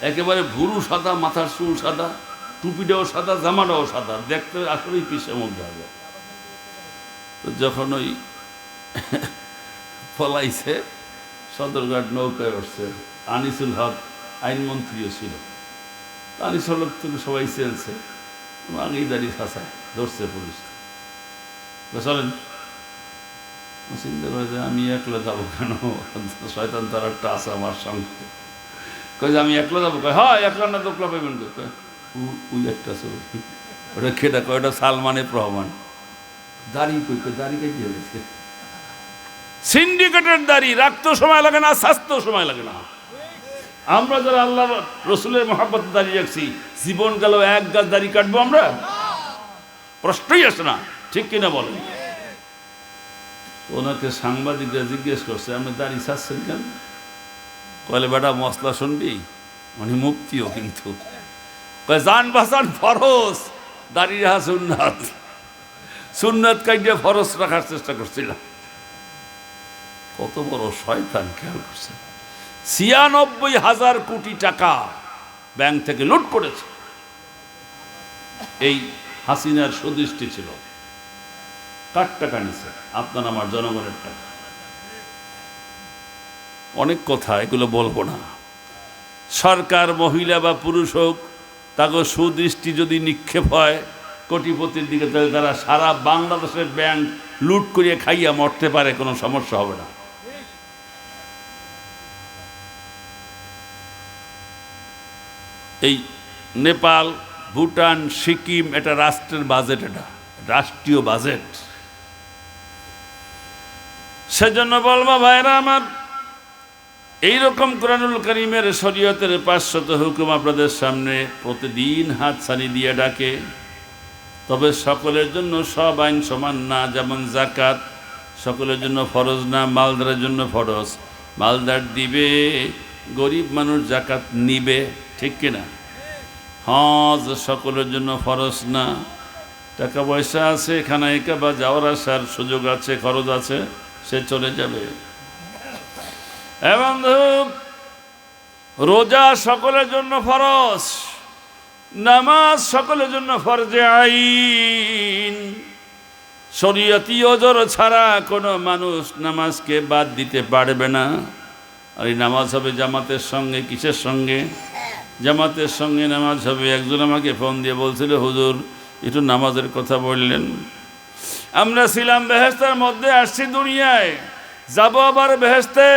একেবারে ভুরু সাদা, মাথার চুল সাদা, টুপিটাও সাদা, জামাটাও সাদা। দেখতে আসলেই পিসের মধ্যে হবে। তো যখন ওই ফলাইছে সদরঘাট নৌকায় উঠছে, আনিসুল হক আইনমন্ত্রীও ছিল। আনিসুল হক থেকে সবাই চেনছে। আগেই দাঁড়িয়ে ফাঁসায় ধরছে পুলিশ। চলেন। চিন্তা করে যে আমি একলা যাব কেন? শয়তান তার একটা আছে আমার সঙ্গে। কয় যে আমি একলা যাব? কয় হ্যাঁ একলা না দোকলা পাইবেন কয়, উ- একটা ছবি ওটা খেটা কয় ওটা সালমানের রহমান দাড়ি কই কই দাড়ি কেটে গেছে সিন্ডিকেটের দাড়ি রাখতেও সময় লাগে না স্বাস্থ্যও সময় লাগে না। আমরা যারা আল্লাহ রসুলের মহাব্বত দাঁড়িয়ে রাখছি জীবন গেল এক গাছ দাড়ি কাটবো আমরা? প্রশ্নই আসে না ঠিক কিনা বলেন? ওনাকে সাংবাদিকরা জিজ্ঞেস করছে আপনি দাড়ি ছাড়ছেন কেন? কলে বেটা, মশলা শুনবি? মানে মুক্তিও কিন্তু। কয় জান বাসান ফরস দাড়ি রাখা সুন্নাত। সুন্নাত কাইডে ফরস রাখার চেষ্টা করছিলাম। কত বড় শয়তান খেয়াল করছে। ছিয়ানব্বই হাজার কোটি টাকা ব্যাংক থেকে লুট করেছে। এই হাসিনার সুদৃষ্টি ছিল। কার টাকা নিছে? আপনার, আমার জনগণের টাকা। অনেক কথা, এগুলো বলব না। সরকার, মহিলা বা পুরুষ হোক তাকে সুদৃষ্টি যদি নিক্ষেপ হয়, কোটিপতির দিকে তাহলে তারা সারা বাংলাদেশের ব্যাংক লুট করিয়ে খাইয়া মরতে পারে, কোনো সমস্যা হবে না। এই নেপাল, ভুটান, সিকিম, এটা রাষ্ট্রের বাজেট, এটা রাষ্ট্রীয় বাজেট। সেজন্য বলব ভাইরা আমার এইরকম কোরআনুল করিমের শরীয়তের পাঁচশত হুকুম আপনাদের সামনে প্রতিদিন হাত ছানি দিয়ে ডাকে। তবে সকলের জন্য সব আইন সমান না, যেমন জাকাত সকলের জন্য ফরজ না, মালদারের জন্য ফরজ। মালদার দিবে, গরিব মানুষ জাকাত নিবে, ঠিক কিনা হজ সকলের জন্য ফরজ না। টাকা পয়সা আছে এখানে একা বা যাওয়ার আসার সুযোগ আছে, খরচ আছে, সে চলে যাবে। ধরুন, রোজা সকলের জন্য ফরজ নামাজ সকলের জন্য ফরজে আইন। শরীয়তি ওজর ছাড়া কোনো মানুষ নামাজকে বাদ দিতে পারবে না। আর এই নামাজ হবে জামাতের সঙ্গে কিসের সঙ্গে? জামাতের সঙ্গে নামাজ হবে। একজন আমাকে ফোন দিয়ে বলছিল হুজুর একটু নামাজের কথা বললেন। আমরা ছিলাম বেহেস্তার মধ্যে আসছি দুনিয়ায়। যাব আবার বেহেস্তে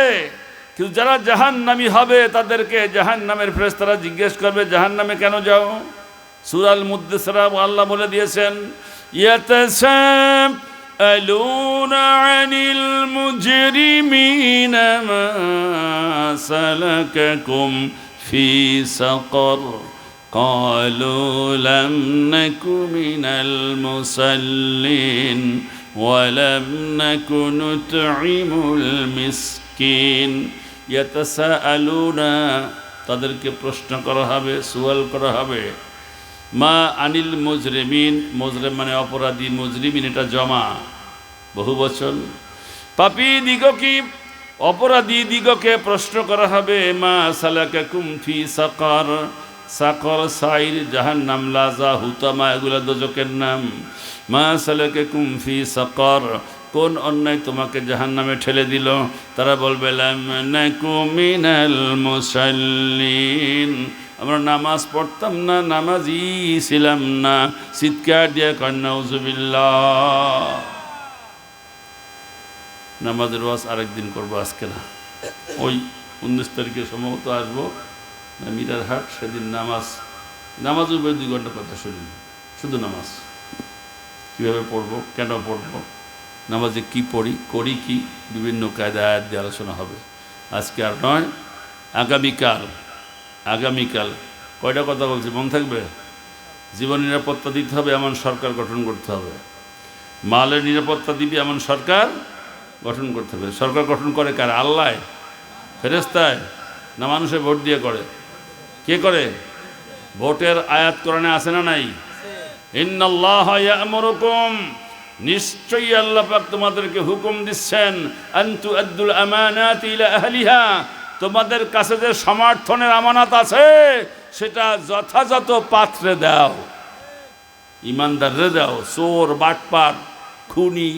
কিন্তু যারা জাহান নামি হবে তাদেরকে জাহান নামের ফ্রেস তারা জিজ্ঞেস করবে জাহান নামে কেন যাও সুরাল মুদ্দেসরা আল্লাহ বলে দিয়েছেন يتساءلون عن المجرمين ما سلككم في سقر قالوا لم نك من المصلين ولم نك نطعم المسكين ইয়াতাসা তাদেরকে প্রশ্ন করা হবে সুয়াল করা হবে, মা আনিল মুজরেমিন, মুজরেম মানে অপরাধী মুজরিমিন, এটা জমা, বহু বচন। পাপি দিগ কি অপরাধী দিগকে প্রশ্ন করা হবে, মা সালাকা কুমফি সাকার, সাকর সাইর জাহান নাম লাজা হুতামা, এগুলা দোজকের নাম। মা সালাকে কুমফি সাকর কোন অন্যায় তোমাকে জাহান্নামে ঠেলে দিল? তারা বলবে আমরা নামাজ পড়তাম না, নামাজই ছিলাম না। চিৎকার দিয়ে কন্যা উজুবিল্লাহ নামাজের ওয়াজ আরেকদিন করব আজকে না। ওই উনিশ তারিখে সম্ভবত আসব, মিরার হাট, সেদিন নামাজ। নামাজের উপরে দুই ঘণ্টা কথা শুনি। শুধু নামাজ। কীভাবে পড়ব? কেন পড়ব? নামাজে কি পড়ি, করি কি, বিভিন্ন কায়দা আয়াত দিয়ে আলোচনা হবে। আজকে আর নয়, আগামীকাল আগামীকাল। কয়টা কথা বলছি, মন থাকবে? জীবন নিরাপত্তা দিতে হবে, এমন সরকার গঠন করতে হবে। মালের নিরাপত্তা দিবে, এমন সরকার গঠন করতে হবে। সরকার গঠন করে কার? আল্লাহ ফেরেস্তায় না মানুষে ভোট দিয়ে করে? কে করে? ভোটের আয়াত কোরআনে আছে না নাই? ইন্নাল্লাহ ইয়ামুরুকুম। নিশ্চয়ই আল্লাহ পাক তোমাদেরকে হুকুম দিচ্ছেন, আন্তু আব্দুল আমানাত ইলা আহলিহা তোমাদের কাছে যে সমর্থনের আমানত আছে, সেটা যথাযথ পাত্রে দাও। ইমানদাররে দাও, চোর, বাটপার, খুনি,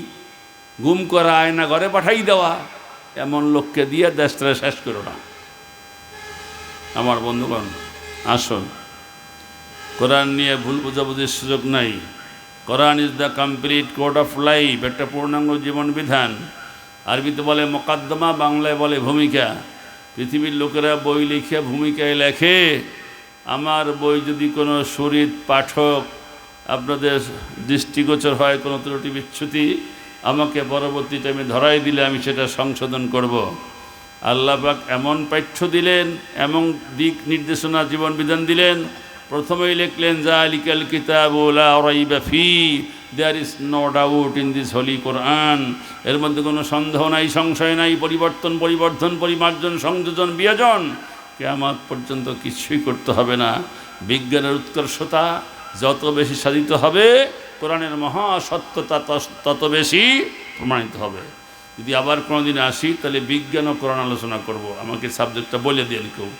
গুম করা, আয়না ঘরে পাঠাই দেওয়া, এমন লোককে দিয়ে দেশটা শেষ করো না। আমার বন্ধুগণ, আসুন। কোরআন নিয়ে ভুল বোঝাবুঝির সুযোগ নাই। Quran is the complete code of life, একটা পূর্ণাঙ্গ জীবন বিধান আরবিতে বলে মোকাদ্দমা, বাংলায় বলে ভূমিকা। পৃথিবীর লোকেরা বই লিখে ভূমিকায় লেখে। আমার বই যদি কোনো শরীর পাঠক আপনাদের দৃষ্টিগোচর হয়, কোনো ত্রুটি বিচ্ছুতি, আমাকে পরবর্তী টাইমে ধরাই দিলে আমি সেটা সংশোধন করব। আল্লাপাক এমন পাঠ্য দিলেন, এমন দিক নির্দেশনা জীবন বিধান দিলেন প্রথমেই লিখলেন যা আলিকাল কিতাব ফি there is no doubt in this holy Quran এর মধ্যে কোনো সন্দেহ নাই, সংশয় নাই, পরিবর্তন, পরিবর্ধন, পরিমার্জন, সংযোজন, বিয়োজন। কেয়ামত পর্যন্ত কিছুই করতে হবে না। বিজ্ঞানের উৎকর্ষতা যত বেশি সাধিত হবে, কোরআনের মহাসত্যতা তত বেশি প্রমাণিত হবে। যদি আবার কোনো দিন আসি, তাহলে বিজ্ঞান ও কোরআন আলোচনা করব। আমাকে সাবজেক্টটা বলে দেন কেউ।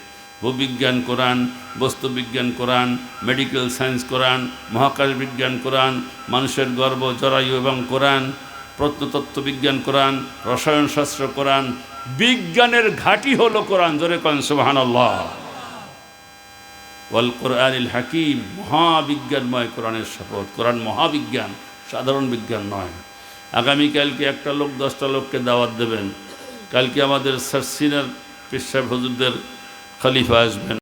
ভূবিজ্ঞান কোরআন, বস্তুবিজ্ঞান কোরআন মেডিকেল সায়েন্স কোরআন মহাকাশ বিজ্ঞান কোরআন, মানুষের গর্ব, জরায়ু এবং কোরআন প্রত্নতত্ত্ব বিজ্ঞান কোরআন, রসায়নশাস্ত্র কোরআন, বিজ্ঞানের ঘাঁটি হলো কোরআন। জোরে কন সুবাহান আল্লাহ ওয়াল কোরআনিল হাকিম, মহাবিজ্ঞানময় কোরআনের শপথ। কোরআন মহাবিজ্ঞান, সাধারণ বিজ্ঞান নয়। আগামীকালকে একটা লোক, দশটা লোককে দাওয়াত দেবেন। কালকে আমাদের সার সিনার পেশা হজুরদের خلیفہ ازمن